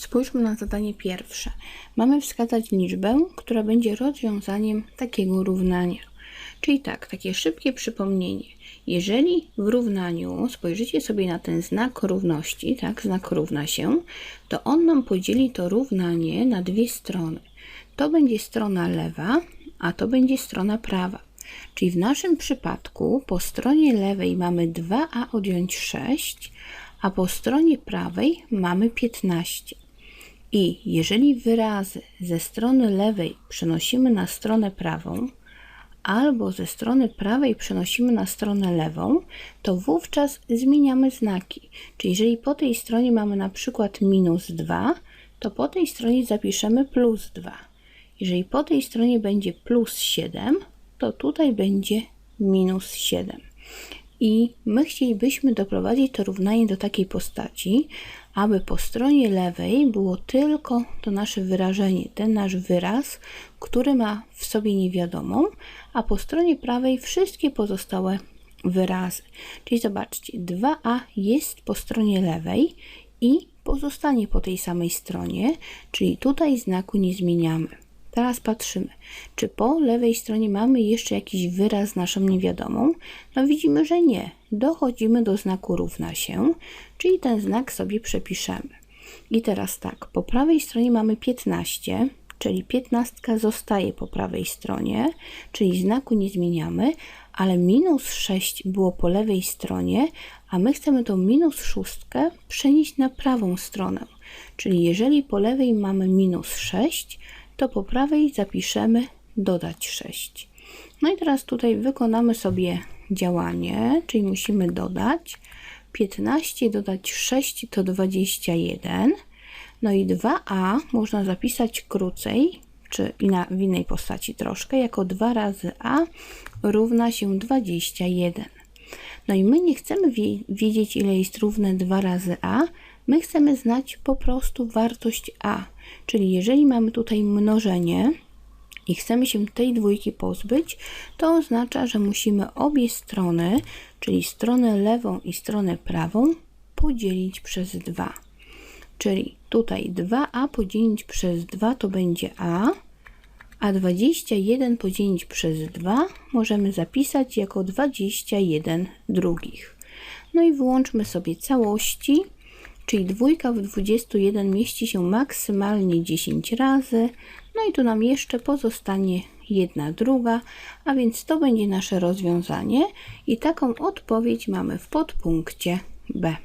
Spójrzmy na zadanie pierwsze. Mamy wskazać liczbę, która będzie rozwiązaniem takiego równania. Czyli tak, takie szybkie przypomnienie. Jeżeli w równaniu spojrzycie sobie na ten znak równości, tak, znak równa się, to on nam podzieli to równanie na dwie strony. To będzie strona lewa, a to będzie strona prawa. Czyli w naszym przypadku po stronie lewej mamy 2a odjąć 6, a po stronie prawej mamy 15. I jeżeli wyrazy ze strony lewej przenosimy na stronę prawą, albo ze strony prawej przenosimy na stronę lewą, to wówczas zmieniamy znaki. Czyli jeżeli po tej stronie mamy na przykład minus 2, to po tej stronie zapiszemy plus 2. Jeżeli po tej stronie będzie plus 7, to tutaj będzie minus 7. I my chcielibyśmy doprowadzić to równanie do takiej postaci, aby po stronie lewej było tylko to nasze wyrażenie, ten nasz wyraz, który ma w sobie niewiadomą, a po stronie prawej wszystkie pozostałe wyrazy. Czyli zobaczcie, 2a jest po stronie lewej i pozostanie po tej samej stronie, czyli tutaj znaku nie zmieniamy. Teraz patrzymy, czy po lewej stronie mamy jeszcze jakiś wyraz naszą niewiadomą. No widzimy, że nie. Dochodzimy do znaku równa się, czyli ten znak sobie przepiszemy. I teraz tak, po prawej stronie mamy 15, czyli 15 zostaje po prawej stronie, czyli znaku nie zmieniamy, ale minus 6 było po lewej stronie, a my chcemy tą minus 6 przenieść na prawą stronę. Czyli jeżeli po lewej mamy minus 6, to po prawej zapiszemy dodać 6. No i teraz tutaj wykonamy sobie działanie, czyli musimy dodać 15 dodać 6 to 21. No i 2a można zapisać krócej, czy w innej postaci troszkę, jako 2 razy a równa się 21. No i my nie chcemy wiedzieć, ile jest równe 2 razy a, my chcemy znać po prostu wartość a. Czyli jeżeli mamy tutaj mnożenie i chcemy się tej dwójki pozbyć, to oznacza, że musimy obie strony, czyli stronę lewą i stronę prawą, podzielić przez 2. Czyli tutaj 2a podzielić przez 2 to będzie a, a 21 podzielić przez 2 możemy zapisać jako 21 drugich. No i wyłączmy sobie całości czyli dwójka w 21 mieści się maksymalnie 10 razy. No i tu nam jeszcze pozostanie jedna druga, a więc to będzie nasze rozwiązanie i taką odpowiedź mamy w podpunkcie B.